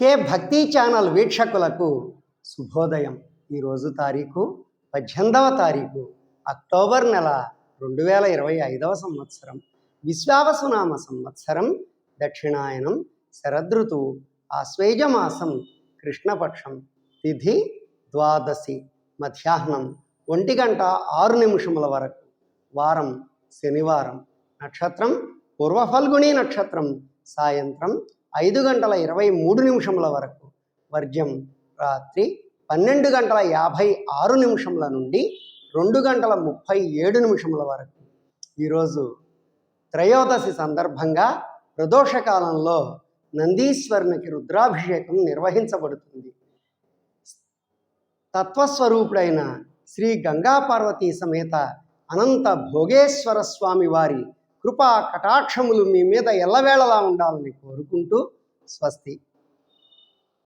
కే భక్తి ఛానల్ వీక్షకులకు శుభోదయం. ఈరోజు తారీఖు పద్దెనిమిదవ తారీఖు అక్టోబర్ నెల రెండు వేల ఇరవై ఐదవ సంవత్సరం. విశ్వావసునామ సంవత్సరం దక్షిణాయనం శరదృతువు ఆశ్వేజమాసం కృష్ణపక్షం తిథి ద్వాదశి మధ్యాహ్నం ఒంటి గంట ఆరు నిమిషముల వరకు. వారం శనివారం నక్షత్రం పూర్వఫల్గుణి నక్షత్రం సాయంత్రం ఐదు గంటల ఇరవై మూడు నిమిషముల వరకు వర్జ్యం రాత్రి పన్నెండు గంటల యాభై ఆరు నిమిషముల నుండి రెండు గంటల ముప్పై ఏడు నిమిషముల వరకు. ఈరోజు త్రయోదశి సందర్భంగా ప్రదోషకాలంలో నందీశ్వరునికి రుద్రాభిషేకం నిర్వహించబడుతుంది. తత్వస్వరూపుడైన శ్రీ గంగా పార్వతీ సమేత అనంత భోగేశ్వర స్వామి వారి కృపా కటాక్షములు మీ మీద ఎల్లవేళలా ఉండాలని కోరుకుంటూ స్వస్తి.